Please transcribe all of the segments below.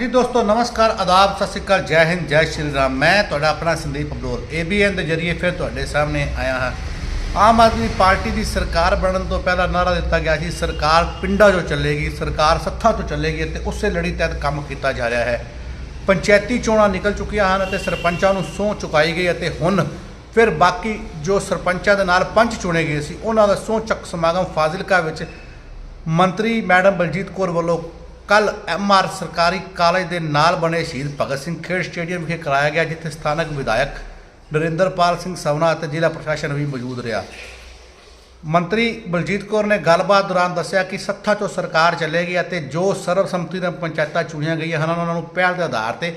ਹਾਂਜੀ ਦੋਸਤੋ, ਨਮਸਕਾਰ, ਆਦਾਬ, ਸਤਿ ਸ਼੍ਰੀ ਅਕਾਲ, ਜੈ ਹਿੰਦ, ਜੈ ਸ਼੍ਰੀ ਰਾਮ। ਮੈਂ ਤੁਹਾਡਾ ਆਪਣਾ ਸੰਦੀਪ ਅਬਦੋਲ ABN ਦੇ ਜਰੀਏ ਫਿਰ ਤੁਹਾਡੇ ਸਾਹਮਣੇ ਆਇਆ ਹਾਂ। ਆਮ ਆਦਮੀ ਪਾਰਟੀ ਦੀ ਸਰਕਾਰ ਬਣਨ ਤੋਂ ਪਹਿਲਾਂ ਨਾਰਾ ਦਿੱਤਾ ਗਿਆ ਸੀ, ਸਰਕਾਰ ਪਿੰਡਾਂ 'ਚੋਂ ਚੱਲੇਗੀ, ਸਰਕਾਰ ਸੱਥਾਂ ਤੋਂ ਚੱਲੇਗੀ ਤੇ ਉਸੇ ਲੜੀ ਤਹਿਤ ਕੰਮ ਕੀਤਾ ਜਾ ਰਿਹਾ ਹੈ। ਪੰਚਾਇਤੀ ਚੋਣਾਂ ਨਿਕਲ ਚੁੱਕੀਆਂ ਹਨ ਅਤੇ ਸਰਪੰਚਾਂ ਨੂੰ ਸਹੁੰ ਚੁਕਾਈ ਗਈ ਅਤੇ ਹੁਣ ਫਿਰ ਬਾਕੀ ਜੋ ਸਰਪੰਚਾਂ ਦੇ ਨਾਲ ਪੰਚ ਚੁਣੇ ਗਏ ਸੀ, ਉਹਨਾਂ ਦਾ ਸਹੁੰ ਚੱਕ ਸਮਾਗਮ ਫਾਜ਼ਿਲਕਾ ਵਿੱਚ ਮੰਤਰੀ ਮੈਡਮ ਬਲਜੀਤ ਕੌਰ ਵੱਲੋਂ ਕੱਲ ਐਮਆਰ ਸਰਕਾਰੀ ਕਾਲਜ ਦੇ ਨਾਲ ਬਣੇ ਸ਼ਹੀਦ ਭਗਤ ਸਿੰਘ ਖੇਡ ਸਟੇਡੀਅਮ ਵਿਖੇ ਕਰਾਇਆ ਗਿਆ, ਜਿੱਥੇ ਸਥਾਨਕ ਵਿਧਾਇਕ ਨਰਿੰਦਰਪਾਲ ਸਿੰਘ ਸਵਨਾ ਅਤੇ ਜ਼ਿਲ੍ਹਾ ਪ੍ਰਸ਼ਾਸਨ ਵੀ ਮੌਜੂਦ ਰਿਹਾ। ਮੰਤਰੀ ਬਲਜੀਤ ਕੌਰ ਨੇ ਗੱਲਬਾਤ ਦੌਰਾਨ ਦੱਸਿਆ ਕਿ ਸੱਥਾਂ ਚੋਂ ਸਰਕਾਰ ਚੱਲੇਗੀ ਅਤੇ ਜੋ ਸਰਬਸੰਮਤੀ ਨਾਲ ਪੰਚਾਇਤਾਂ ਚੁਣੀਆਂ ਗਈਆਂ ਹਨ, ਉਹਨਾਂ ਨੂੰ ਪਹਿਲ ਦੇ ਆਧਾਰ ਤੇ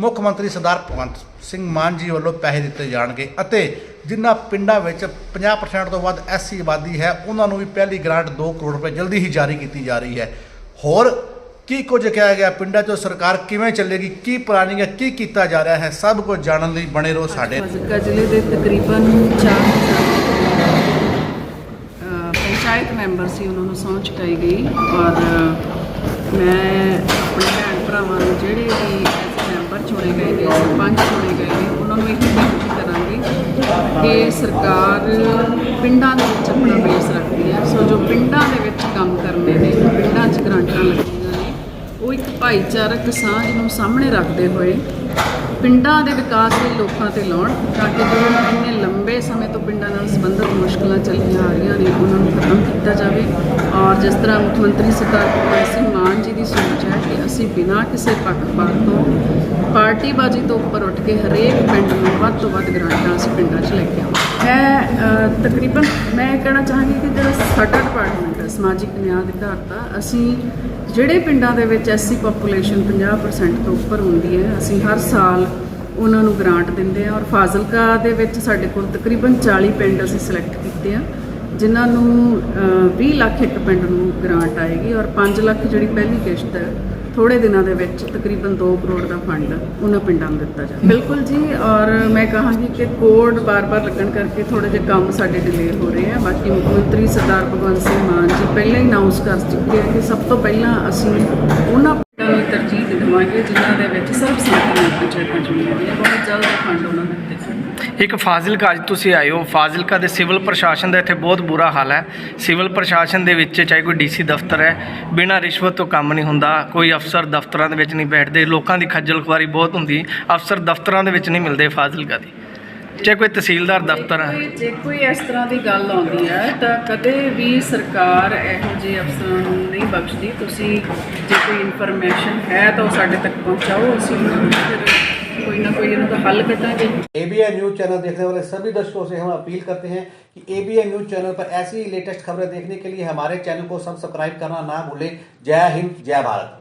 ਮੁੱਖ ਮੰਤਰੀ ਸਰਦਾਰ ਭਗਵੰਤ ਸਿੰਘ ਮਾਨ ਜੀ ਵੱਲੋਂ ਪੈਸੇ ਦਿੱਤੇ ਜਾਣਗੇ ਅਤੇ ਜਿਨ੍ਹਾਂ ਪਿੰਡਾਂ ਵਿੱਚ 50% ਤੋਂ ਵੱਧ ਐਸਸੀ ਆਬਾਦੀ ਹੈ, ਉਹਨਾਂ ਨੂੰ ਵੀ ਪਹਿਲੀ ਗ੍ਰਾਂਟ 2 ਕਰੋੜ ਰੁਪਏ ਜਲਦੀ ਹੀ ਜਾਰੀ ਕੀਤੀ ਜਾ ਰਹੀ ਹੈ। ਹੋਰ ਕੀ ਕੁਝ ਕਿਹਾ ਗਿਆ? ਪਿੰਡਾਂ 'ਚੋਂ ਸਰਕਾਰ ਕਿਵੇਂ ਚੱਲੇਗੀ? ਕੀ ਪਲਾਨਿੰਗ ਹੈ? ਕੀ ਕੀਤਾ ਜਾ ਰਿਹਾ ਹੈ? ਸਭ ਕੁਝ ਜਾਣਨ ਲਈ ਬਣੇ ਰਹੋ ਸਾਡੇ ਫਾਜ਼ਿਲਕਾ ਜ਼ਿਲ੍ਹੇ ਦੇ ਤਕਰੀਬਨ 4000 ਪੰਚਾਇਤ ਮੈਂਬਰ ਸੀ, ਉਹਨਾਂ ਨੂੰ ਸਹੁੰ ਚੁਕਾਈ ਗਈ। ਔਰ ਮੈਂ ਆਪਣੇ ਭੈਣ ਭਰਾਵਾਂ ਨੂੰ ਜਿਹੜੇ ਵੀ ਮੈਂਬਰ ਚੁਣੇ ਗਏ ਨੇ, ਸਰਪੰਚ ਚੁਣੇ ਗਏ ਨੇ, ਉਹਨਾਂ ਨੂੰ ਇਹ ਬੇਨਤੀ ਕਰਾਂਗੀ ਕਿ ਸਰਕਾਰ ਪਿੰਡਾਂ ਦੇ ਵਿੱਚ ਆਪਣਾ ਬੇਸ ਰੱਖਦੀ ਹੈ ਸੋ ਜੋ ਪਿੰਡਾਂ ਦੇ ਵਿੱਚ ਕੰਮ ਕਰਨੇ ਨੇ ਪਿੰਡਾਂ 'ਚ ਗਰਾਂਟਾਂ ਲੱਗਦੀਆਂ ਨੇ ਉਹ ਇੱਕ ਭਾਈਚਾਰਕ ਸਾਂਝ ਨੂੰ ਸਾਹਮਣੇ ਰੱਖਦੇ ਹੋਏ ਪਿੰਡਾਂ ਦੇ ਵਿਕਾਸ ਲਈ ਲੋਕਾਂ ਤੇ ਲਾਉਣ ਤਾਂ ਕਿ ਜੋ ਇੰਨੇ ਲੰਬੇ ਸਮੇਂ ਤੋਂ ਪਿੰਡਾਂ ਨਾਲ ਸੰਬੰਧਿਤ ਮੁਸ਼ਕਲਾਂ ਚੱਲੀਆਂ ਆ ਰਹੀਆਂ ਨੇ, ਉਹਨਾਂ ਨੂੰ ਖਤਮ ਕੀਤਾ ਜਾਵੇ। ਔਰ ਜਿਸ ਤਰ੍ਹਾਂ ਮੁੱਖ ਮੰਤਰੀ ਸਰਦਾਰ ਭਗਵੰਤ ਸਿੰਘ ਮਾਨ ਜੀ ਦੀ ਸੋਚ ਅਸੀਂ ਬਿਨਾਂ ਕਿਸੇ ਪੱਖਪਾਤ ਤੋਂ ਪਾਰਟੀਬਾਜ਼ੀ ਤੋਂ ਉੱਪਰ ਉੱਠ ਕੇ ਹਰੇਕ ਪਿੰਡ ਨੂੰ ਵੱਧ ਤੋਂ ਵੱਧ ਗ੍ਰਾਂਟਾਂ ਅਸੀਂ ਪਿੰਡਾਂ 'ਚ ਲੈ ਕੇ ਆਵਾਂਗੇ। ਮੈਂ ਤਕਰੀਬਨ ਮੈਂ ਇਹ ਕਹਿਣਾ ਚਾਹਾਂਗੀ ਕਿ ਜਿਹੜਾ ਸਾਡਾ ਡਿਪਾਰਟਮੈਂਟ ਹੈ ਸਮਾਜਿਕ ਨਿਆਂ ਅਧਿਕਾਰਤਾ ਅਸੀਂ ਜਿਹੜੇ ਪਿੰਡਾਂ ਦੇ ਵਿੱਚ ਐਸਸੀ ਪੋਪੂਲੇਸ਼ਨ 50% ਤੋਂ ਉੱਪਰ ਹੁੰਦੀ ਹੈ ਅਸੀਂ ਹਰ ਸਾਲ ਉਹਨਾਂ ਨੂੰ ਗ੍ਰਾਂਟ ਦਿੰਦੇ ਹਾਂ ਔਰ ਫਾਜ਼ਿਲਕਾ ਦੇ ਵਿੱਚ ਸਾਡੇ ਕੋਲ ਤਕਰੀਬਨ 40 ਪਿੰਡ ਅਸੀਂ ਸਿਲੈਕਟ ਕੀਤੇ ਆ ਜਿਨ੍ਹਾਂ ਨੂੰ ਅ, 20 ਲੱਖ ਇੱਕ ਪਿੰਡ ਨੂੰ ਗ੍ਰਾਂਟ ਆਏਗੀ ਔਰ 5 ਲੱਖ ਜਿਹੜੀ ਪਹਿਲੀ ਕਿਸ਼ਤ ਹੈ ਥੋੜੇ ਦਿਨਾਂ ਦੇ ਵਿੱਚ ਤਕਰੀਬਨ 2 ਕਰੋੜ ਦਾ ਫੰਡ ਉਹਨਾਂ ਪਿੰਡਾਂ ਨੂੰ ਦਿੱਤਾ ਜਾਵੇ। ਬਿਲਕੁਲ ਜੀ, ਔਰ ਮੈਂ ਕਹਾਂਗੀ ਕਿ ਕੋਡ ਬਾਰ-ਬਾਰ ਲੱਗਣ ਕਰਕੇ ਥੋੜੇ ਜਿਹੇ ਕੰਮ ਸਾਡੇ ਡਿਲੇ ਹੋ ਰਹੇ ਆ। ਬਾਕੀ ਮੁੱਖ ਮੰਤਰੀ ਸਰਦਾਰ ਭਗਵੰਤ ਸਿੰਘ ਮਾਨ ਜੀ ਪਹਿਲਾਂ ਹੀ ਅਨਾਉਂਸ ਕਰ ਚੁੱਕੇ ਆ ਕਿ ਸਭ ਤੋਂ ਪਹਿਲਾਂ ਅਸੀਂ ਉਹਨਾਂ ਨੂੰ ਤਰਜੀਹ ਦੇਵਾਂਗੇ, ਜਿਨ੍ਹਾਂ ਦੇ ਵਿੱਚ ਸਰਬਸੰਮਤੀ ਨਾਲ ਪੰਚਾਇਤਾਂ ਚੁਣੀਆਂ ਗਈਆਂ, ਬਹੁਤ ਜਲਦ ਫੰਡ ਉਹਨਾਂ ਨੂੰ ਦਿੱਤੇ ਇੱਕ ਫਾਜ਼ਿਲਕਾ ਅੱਜ ਤੁਸੀਂ ਆਏ ਹੋ, ਫਾਜ਼ਿਲਕਾ ਦੇ ਸਿਵਲ ਪ੍ਰਸ਼ਾਸਨ ਦਾ ਇੱਥੇ ਬਹੁਤ ਬੁਰਾ ਹਾਲ ਹੈ। ਸਿਵਲ ਪ੍ਰਸ਼ਾਸਨ ਦੇ ਵਿੱਚ ਚਾਹੇ ਕੋਈ ਡੀਸੀ ਦਫ਼ਤਰ ਹੈ, ਬਿਨਾਂ ਰਿਸ਼ਵਤ ਤੋਂ ਕੰਮ ਨਹੀਂ ਹੁੰਦਾ, ਕੋਈ ਅਫਸਰ ਦਫ਼ਤਰਾਂ ਦੇ ਵਿੱਚ ਨਹੀਂ ਬੈਠਦੇ, ਲੋਕਾਂ ਦੀ ਖੱਜਲ ਖੁਆਰੀ ਬਹੁਤ ਹੁੰਦੀ, ਅਫਸਰ ਦਫ਼ਤਰਾਂ ਦੇ ਵਿੱਚ ਨਹੀਂ ਮਿਲਦੇ ਫਾਜ਼ਿਲਕਾ ਦੀ। ਚਾਹੇ ਕੋਈ ਤਹਿਸੀਲਦਾਰ ਦਫ਼ਤਰ ਹੈ ਜੇ ਕੋਈ- ਜੇ ਕੋਈ ਇਸ ਤਰ੍ਹਾਂ ਦੀ ਗੱਲ ਆਉਂਦੀ ਹੈ ਤਾਂ ਕਦੇ ਵੀ ਸਰਕਾਰ ਇਹੋ ਜਿਹੇ ਅਫਸਰਾਂ ਨੂੰ ਨਹੀਂ ਬਖਸ਼ਦੀ ਤੁਸੀਂ ਜੇ ਕੋਈ ਇਨਫੋਰਮੇਸ਼ਨ ਹੈ ਤਾਂ ਉਹ ਸਾਡੇ ਤੱਕ ਪਹੁੰਚਾਓ ਅਸੀਂ ਉਹਨਾਂ ਨੂੰ ਫਿਰ ਕੋਈ ਨਾ ਕੋਈ ਇਹਨਾਂ ਦਾ ਹੱਲ ਕੱਢਾਂਗੇ एबीएन न्यूज चैनल देखने वाले सभी दर्शकों से हम अपील करते हैं कि एबीएन न्यूज चैनल पर ऐसी ही लेटेस्ट खबरें देखने के लिए हमारे चैनल को सब्सक्राइब करना ना भूलें जय हिंद जय भारत